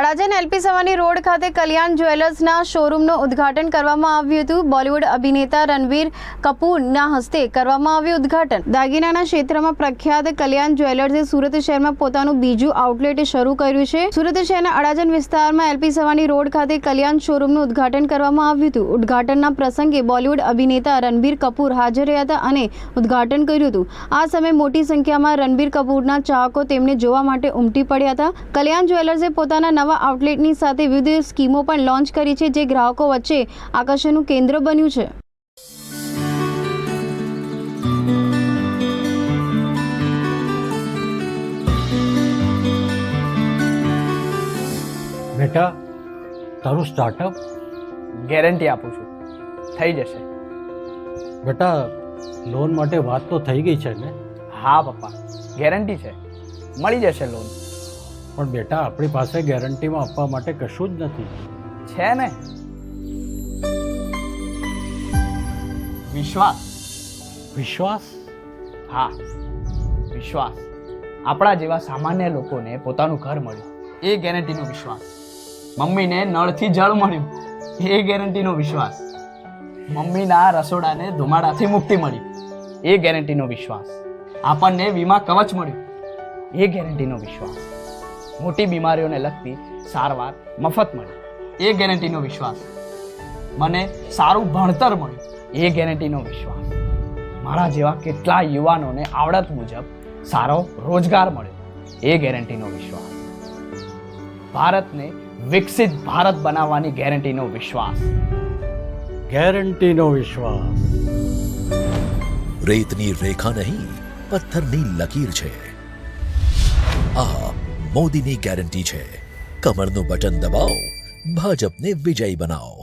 Adajan LP Sawani road ખાતે કલ્યાણ જ્વેલર્સના શોરૂમનું ઉદ્ઘાટન કરવામાં આવ્યું હતું. બોલિવૂડ અભિનેતા રણવીર કપૂરના હસ્તે કરવામાં આવ્યું ઉદ્ઘાટન. દાગીનાના ક્ષેત્રમાં પ્રખ્યાત કલ્યાણ જ્વેલર્સે સુરત શહેરમાં પોતાનું બીજું આઉટલેટ શરૂ કર્યું છે. સુરત શહેરના અડાજણ વિસ્તારમાં એલપી સવાની રોડ ખાતે કલ્યાણ શોરૂમનું ઉદ્ઘાટન કરવામાં આવ્યું હતું. ઉદ્ઘાટનના પ્રસંગે બોલિવૂડ અભિનેતા રણબીર કપૂર હાજર રહ્યા હતા અને ઉદ્ઘાટન કર્યું હતું. આ સમયે મોટી સંખ્યામાં રણબીર કપૂરના ચાહકો તેમને જોવા માટે ઉમટી પડ્યા હતા. કલ્યાણ જ્વેલર્સે પોતાના નવા આઉટલેટની સાથે વિવિધ સ્કીમો પણ લોન્ચ કરી છે જે ગ્રાહકો વચ્ચે આકર્ષણનું કેન્દ્ર બન્યું છે. બેટા તારું સ્ટાર્ટઅપ ગેરંટી આપું છું. થઈ જશે. બેટા લોન માટે વાત તો થઈ ગઈ છે ને? હા પપ્પા. ગેરંટી છે. મળી જશે લોન પણ બેટા આપણી પાસે ગેરંટીમાં આપવા માટે કશું જ નથી. છે ને? વિશ્વાસ. વિશ્વાસ? હા વિશ્વાસ. આપણા જેવા સામાન્ય લોકોને પોતાનું ઘર મળ્યું. એ ગેરંટીનો વિશ્વાસ. મમ્મીને નળથી જળ મળ્યું. એ ગેરંટીનો વિશ્વાસ. મમ્મીના રસોડાને ધુમાડાથી મુક્તિ મળી. એ ગેરંટીનો વિશ્વાસ. આપણને વીમા કવચ મળ્યું. એ ગેરંટીનો વિશ્વાસ. મોટી બીમારીઓને લગતી સારવાર મફત મળી. એ ગેરંટીનો વિશ્વાસ. મને સારું ભણતર મળ્યું. એ ગેરંટીનો વિશ્વાસ. મારા જેવા કેટલા યુવાનોને આવડત મુજબ સારો રોજગાર મળ્યો. એ ગેરંટીનો વિશ્વાસ. ભારતને વિકસિત ભારત બનાવવાની ગેરંટીનો વિશ્વાસ. ગેરંટીનો વિશ્વાસ. રેતની રેખા નહીં પથ્થરની લકીર છે. આ મોદીની ગેરંટી છે. કમરનું બટન દબાવો. ભાજપને વિજયી બનાવો.